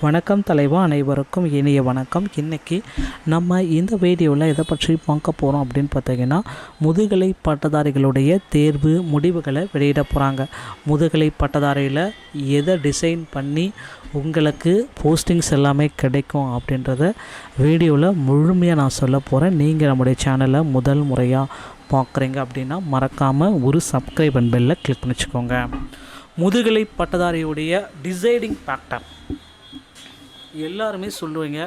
வணக்கம் தலைவா அனைவருக்கும் இனிய வணக்கம். இன்றைக்கி நம்ம இந்த வீடியோவில் எதை பற்றி பார்க்க போகிறோம் அப்படின்னு பார்த்தீங்கன்னா முதுகலை பட்டதாரிகளுடைய தேர்வு முடிவுகளை வெளியிட போகிறாங்க முதுகலை பட்டதாரியில் எதை டிசைன் பண்ணி உங்களுக்கு போஸ்டிங்ஸ் எல்லாமே கிடைக்கும் அப்படின்றத வீடியோவில் முழுமையாக நான் சொல்ல போகிறேன் நீங்கள் நம்முடைய சேனலை முதல் முறையாக பார்க்குறீங்க அப்படின்னா மறக்காமல் ஒரு சப்ஸ்கிரைப் அண்ட் பெல்லை கிளிக் பண்ணி வச்சுக்கோங்க முதுகலை பட்டதாரியுடைய டிசைடிங் ஃபேக்டர் எல்லாருமே சொல்லுவீங்க.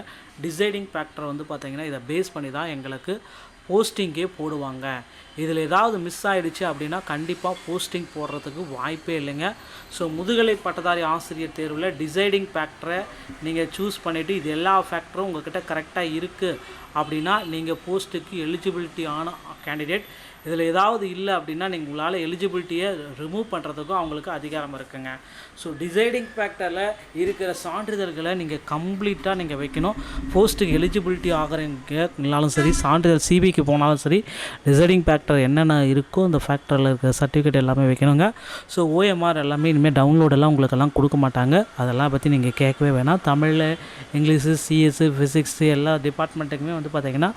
டிசைடிங் ஃபேக்டர் வந்து பார்த்திங்கன்னா இதை பேஸ் பண்ணி தான் எங்களுக்கு போஸ்டிங்கே போடுவாங்க. இதில் ஏதாவது மிஸ் ஆகிடுச்சு அப்படின்னா கண்டிப்பாக போஸ்டிங் போடுறதுக்கு வாய்ப்பே இல்லைங்க. ஸோ முதுகலை பட்டதாரி ஆசிரியர் தேர்வில் டிசைடிங் ஃபேக்டரை நீங்கள் சூஸ் பண்ணிவிட்டு இது எல்லா ஃபேக்டரும் உங்கள்கிட்ட கரெக்டாக இருக்குது அப்படின்னா நீங்கள் போஸ்ட்டுக்கு எலிஜிபிலிட்டி ஆன கேண்டிடேட் இதில் ஏதாவது இல்லை அப்படின்னா நீங்கள் உங்களால் எலிஜிபிலிட்டியை ரிமூவ் பண்ணுறதுக்கும் அவங்களுக்கு அதிகாரம் இருக்குங்க. ஸோ டிசைடிங் ஃபேக்டரில் இருக்கிற சான்றிதழ்களை நீங்கள் கம்ப்ளீட்டாக நீங்கள் வைக்கணும். போஸ்ட்டுக்கு எலிஜிபிலிட்டி ஆகிறீங்கனாலும் சரி சான்றிதழ் சிபிக்கு போனாலும் சரி டிசைடிங் ஃபேக்டர் என்னென்ன இருக்கோ அந்த ஃபேக்டரில் இருக்கிற சர்டிஃபிகேட் எல்லாமே வைக்கணுங்க. ஸோ ஓஎம்ஆர் எல்லாமே இனிமேல் டவுன்லோடெல்லாம் உங்களுக்கெல்லாம் கொடுக்க மாட்டாங்க. அதெல்லாம் பற்றி நீங்கள் கேட்கவே வேணாம். தமிழில் இங்கிலீஷு சிஎஸ்ஸு ஃபிசிக்ஸு எல்லா டிபார்ட்மெண்ட்டுக்குமே வந்து பார்த்திங்கன்னா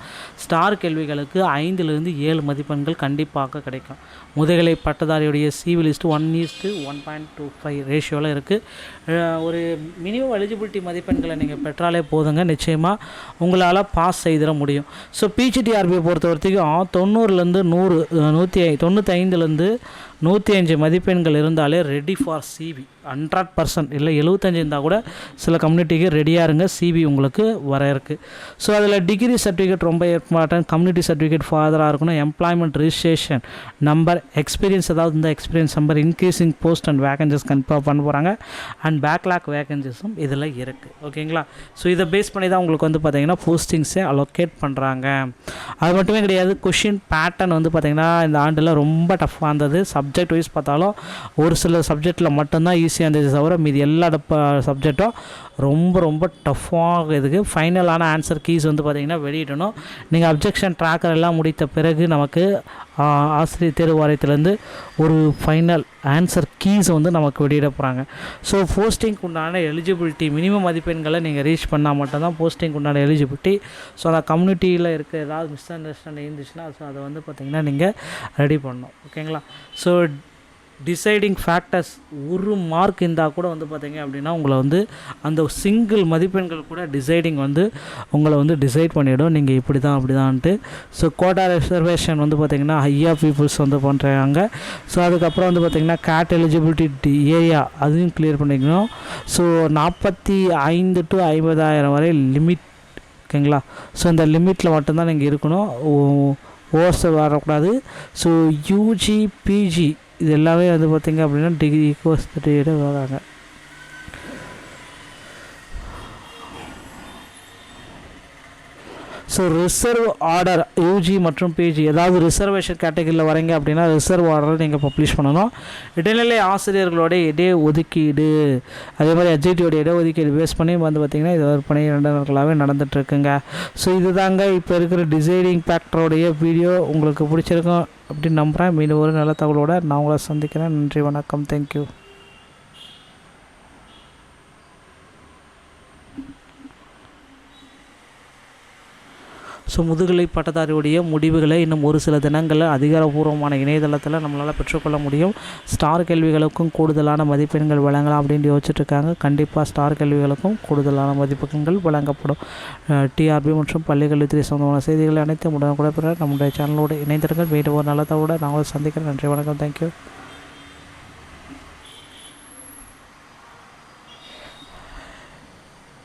ஸ்டார் கேள்விகளுக்கு ஐந்துலேருந்து ஏழு மதிப்பெண்கள் கண்டிப்பாக கிடைக்கும். முதுகலை பட்டதாரியுடைய CV list one is to one point two five ரேஷியோவில் இருக்குது ஒரு மினிமம் எலிஜிபிலிட்டி மதிப்பெண்களை நீங்கள் பெற்றாலே போதுங்க. நிச்சயமாக உங்களால் பாஸ் செய்திட முடியும். ஸோ பிஜிடிஆர்பியை பொறுத்த வரைக்கும் தொண்ணூறுலேருந்து நூறு நூற்றி ஐ தொண்ணூற்றி ஐந்துலேருந்து நூற்றி அஞ்சு மதிப்பெண்கள் இருந்தாலே ready for CV hundred percent இல்லை எழுபத்தஞ்சு இருந்தால் கூட சில கம்யூனிட்டிக்கு ரெடியாக இருங்க. சிவி உங்களுக்கு வர இருக்குது ஸோ அதில் டிகிரி சர்டிஃபிகேட் ரொம்ப இம்பார்ட்டன்ட் கம்யூனிட்டி சர்டிஃபிகேட் ஃபாதராக இருக்கணும். எம்ப்ளாய்மெண்ட் ரிஜிஸ்ட்ரேஷன் நம்பர் எக்ஸ்பீரியன்ஸ் ஏதாவது இந்த experience number increasing post and vacancies confirm பண்ண போகிறாங்க அண்ட் பேக்லாக் வேகன்சிஸும் இதில் இருக்குது ஓகேங்களா? ஸோ இதை பேஸ் பண்ணி தான் உங்களுக்கு வந்து பார்த்திங்கன்னா போஸ்டிங்ஸே அலோகேட் பண்ணுறாங்க அது மட்டுமே கிடையாது கொஷின் பேட்டர்ன் வந்து பார்த்திங்கன்னா இந்த ஆண்டில் ரொம்ப டஃப்பாக இருந்தது. சப்ஜெக்ட் வைஸ் பார்த்தாலும் ஒரு சில சப்ஜெக்டில் மட்டும்தான் ஈஸியாக இருந்தது தவிர மீதி எல்லா சப்ஜெக்டும் ரொம்ப ரொம்ப டஃப்பாக இதுக்கு ஃபைனலான ஆன்சர் கீஸ் வந்து பார்த்திங்கன்னா வெளியிடணும். நீங்கள் அப்ஜெக்ஷன் ட்ராக்கர் எல்லாம் முடித்த பிறகு நமக்கு ஆசிரியர் தேர்வு வாரியத்திலேருந்து ஒரு ஃபைனல் ஆன்சர் கீஸ் வந்து நமக்கு வெளியிட போகிறாங்க ஸோ போஸ்டிங்க்கு உண்டான எலிஜிபிலிட்டி மினிமம் மதிப்பெண்களை நீங்கள் ரீச் பண்ணால் மட்டும்தான் போஸ்டிங்க்கு உண்டான எலிஜிபிலிட்டி ஸோ அந்த கம்யூனிட்டியில் இருக்க ஏதாவது மிஸ் அண்டர்ஸ்டாண்டிங் இருந்துச்சுன்னா ஸோ அதை வந்து பார்த்திங்கன்னா நீங்கள் ரெடி பண்ணணும். ஓகேங்களா ஸோ டிசைடிங் ஃபேக்டர்ஸ் ஒரு மார்க் இருந்தால் கூட வந்து பார்த்தீங்க அப்படின்னா உங்களை வந்து அந்த சிங்கிள் மதிப்பெண்கள் கூட டிசைடிங் வந்து உங்களை வந்து டிசைட் பண்ணிவிடும் நீங்கள் இப்படி தான் அப்படி தான்ட்டு ஸோ கோட்டா ரிசர்வேஷன் வந்து பார்த்திங்கன்னா ஹையாக பீப்புள்ஸ் வந்து பண்ணுறாங்க ஸோ அதுக்கப்புறம் வந்து பார்த்திங்கன்னா கேட் எலிஜிபிலிட்டி ஏரியா அதையும் கிளியர் பண்ணிக்கணும். ஸோ நாற்பத்தி ஐந்து டு ஐம்பதாயிரம் வரை லிமிட் ஓகேங்களா? ஸோ இந்த லிமிட்டில் மட்டும்தான் நீங்கள் இருக்கணும். ஓர்ஸ் வரக்கூடாது. ஸோ யூஜி பிஜி இது எல்லாமே வந்து பார்த்திங்க அப்படின்னா டிகிரி கோர்ஸ் சர்டிஃபிகேட் வராங்க. ஸோ ரிசர்வ் ஆர்டர் யூஜி மற்றும் பிஜி ஏதாவது ரிசர்வேஷன் கேட்டகரியில் வரீங்க அப்படின்னா ரிசர்வ் ஆர்டர் நீங்கள் பப்ளிஷ் பண்ணணும். இடைநிலை ஆசிரியர்களோட இடை ஒதுக்கீடு அதே மாதிரி எஜ்ஐடியோட இட ஒதுக்கீடு பேஸ் பண்ணி வந்து பார்த்திங்கன்னா இது ஒரு பணி ரெண்டு நாட்களாகவே நடந்துகிட்ருக்குங்க ஸோ இதுதாங்க இப்போ இருக்கிற டிசைடிங் ஃபேக்டரோடைய வீடியோ உங்களுக்கு பிடிச்சிருக்கும் அப்படின்னு நம்புகிறேன் மீண்டும் ஒரு நல்ல தகவலோடு நான் உங்களை சந்திக்கிறேன். நன்றி வணக்கம். தேங்க்யூ ஸோ முதுகலை பட்டதாரியுடைய முடிவுகளை இன்னும் ஒரு சில தினங்களில் அதிகாரபூர்வமான இணையதளத்தில் நம்மளால் பெற்றுக்கொள்ள முடியும். ஸ்டார் கேள்விகளுக்கும் கூடுதலான மதிப்பெண்கள் வழங்கலாம் அப்படின்னு யோசிச்சுட்ருக்காங்க. கண்டிப்பாக ஸ்டார் கேள்விகளுக்கும் கூடுதலான மதிப்பெண்கள் வழங்கப்படும். டிஆர்பி மற்றும் பள்ளிக்கல்வித்துறை சொந்தமான செய்திகள் அனைத்தும் உடனுக்குடன் பெற நம்முடைய சேனலோடு இணைந்திருங்கள். மீண்டும் ஒரு நல்லதோடு நாங்கள் சந்திக்கிறேன் நன்றி வணக்கம். தேங்க்யூ